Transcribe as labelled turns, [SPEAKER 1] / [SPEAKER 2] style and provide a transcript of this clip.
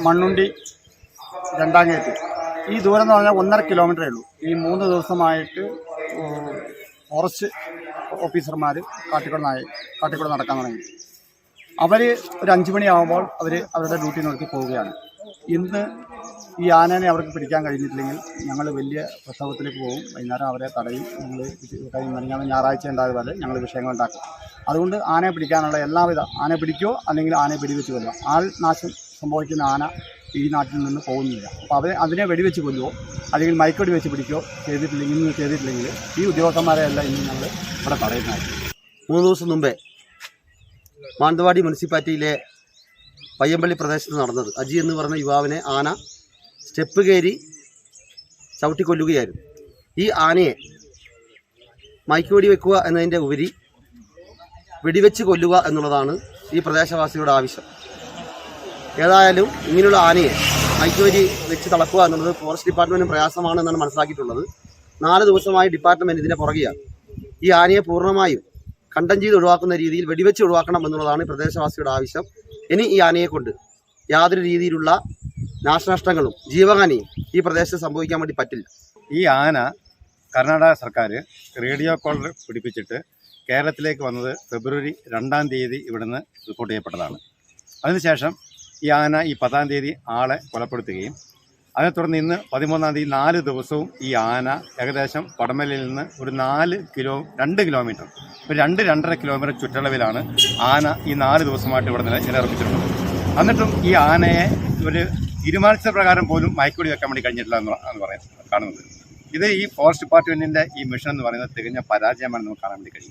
[SPEAKER 1] മണ്ണുണ്ടി രണ്ടാം ഗേറ്റ് ഈ ദൂരം എന്ന് പറഞ്ഞാൽ ഒന്നര കിലോമീറ്ററേ ഉള്ളൂ. ഈ മൂന്ന് ദിവസമായിട്ട് ഫോറസ്റ്റ് ഓഫീസർമാർ കാട്ടിക്കൂടെ കാട്ടിക്കൂടെ നടക്കാൻ തുടങ്ങി. അവർ ഒരു അഞ്ച് മണിയാകുമ്പോൾ അവർ അവരുടെ ഡ്യൂട്ടി നോക്കി പോവുകയാണ്. ഇന്ന് ഈ ആനേനെ അവർക്ക് പിടിക്കാൻ കഴിഞ്ഞിട്ടില്ലെങ്കിൽ ഞങ്ങൾ വലിയ പ്രസവത്തിലേക്ക് പോകും. വൈകുന്നേരം അവരെ തടയും. ഞങ്ങൾ കഴിഞ്ഞാൽ ഞായറാഴ്ച ഉണ്ടായത് പോലെ ഞങ്ങൾ വിഷയങ്ങൾ ഉണ്ടാക്കും. അതുകൊണ്ട് ആനയെ പിടിക്കാനുള്ള എല്ലാവിധ ആനയെ പിടിക്കോ അല്ലെങ്കിൽ ആനയെ പിടിവെച്ച് കൊല്ലുക. ആൾ നാശം സംഭവിക്കുന്ന ആന ഈ നാട്ടിൽ നിന്ന് പോകുന്നില്ല. അപ്പോൾ അവരെ അതിനെ വെടിവെച്ച് കൊല്ലുവോ? അല്ലെങ്കിൽ മയക്കടി വെച്ച് പിടിക്കോ ചെയ്തിട്ടില്ലെങ്കിൽ ഇന്ന് ചെയ്തിട്ടില്ലെങ്കിൽ ഈ ഉദ്യോഗസ്ഥന്മാരെ അല്ല ഇന്ന് ഞങ്ങൾ ഇവിടെ പറയുന്നത്
[SPEAKER 2] മൂന്ന് ദിവസം മുമ്പേ മാനന്തവാടി മുനിസിപ്പാലിറ്റിയിലെ പയ്യമ്പള്ളി പ്രദേശത്ത് നടന്നത്. അജി എന്ന് പറഞ്ഞ യുവാവിനെ ആന സ്റ്റെപ്പ് കയറി ചവിട്ടിക്കൊല്ലുകയായിരുന്നു ഈ ആനയെ മയക്കുവെടി വെക്കുക എന്നതിന്റെ ഉപരി വെടിവെച്ച് കൊല്ലുക എന്നുള്ളതാണ് ഈ പ്രദേശവാസികളുടെ ആവശ്യം. ഏതായാലും ഇങ്ങനെയുള്ള ആനയെ മൈക്കുവരി വെച്ച് തളക്കുക എന്നുള്ളത് ഫോറസ്റ്റ് ഡിപ്പാർട്ട്മെന്റിന് പ്രയാസമാണ് എന്നാണ് മനസ്സിലാക്കിയിട്ടുള്ളത്. നാല് ദിവസമായി ഡിപ്പാർട്ട്മെന്റ് ഇതിന്റെ പുറകെയാണ്. ഈ ആനയെ പൂർണമായും കണ്ടം ചെയ്ത് ഒഴിവാക്കുന്ന രീതിയിൽ വെടിവെച്ച് ഒഴിവാക്കണം എന്നുള്ളതാണ് പ്രദേശവാസിയുടെ ആവശ്യം. ഇനി ഈ ആനയെ കൊണ്ട് യാതൊരു രീതിയിലുള്ള നാശനഷ്ടങ്ങളും ജീവഹാനിയും ഈ പ്രദേശത്ത് സംഭവിക്കാൻ വേണ്ടി പറ്റില്ല.
[SPEAKER 3] ഈ ആന കർണാടക സർക്കാർ റേഡിയോ കോളർ പിടിപ്പിച്ചിട്ട് കേരളത്തിലേക്ക് വന്നത് ഫെബ്രുവരി രണ്ടാം തീയതി ഇവിടുന്ന് റിപ്പോർട്ട് ചെയ്യപ്പെട്ടതാണ്. അതിനുശേഷം ഈ ആന ഈ പത്താം തീയതി ആളെ കൊലപ്പെടുത്തുകയും അതിനെ തുടർന്ന് ഇന്ന് പതിമൂന്നാം തീയതി നാല് ദിവസവും ഈ ആന ഏകദേശം പടമലയിൽ നിന്ന് ഒരു നാല് കിലോ രണ്ട് കിലോമീറ്റർ ഒരു രണ്ട് രണ്ടര കിലോമീറ്റർ ചുറ്റളവിലാണ് ആന ഈ നാല് ദിവസമായിട്ട് ഇവിടെ നില നിലനിർമ്മിച്ചിട്ടുള്ളത് എന്നിട്ടും ഈ ആനയെ ഒരു തീരുമാനിച്ച പ്രകാരം പോലും മയക്കുടി വെക്കാൻ വേണ്ടി കഴിഞ്ഞിട്ടില്ല എന്ന് പറയാം കാണുന്നത് ഇത് ഈ ഫോറസ്റ്റ് ഡിപ്പാർട്ട്മെന്റിന്റെ ഈ മിഷൻ എന്ന് പറയുന്നത് തികഞ്ഞ പരാജയമാണ് നമുക്ക് കാണാൻ വേണ്ടി കഴിയും.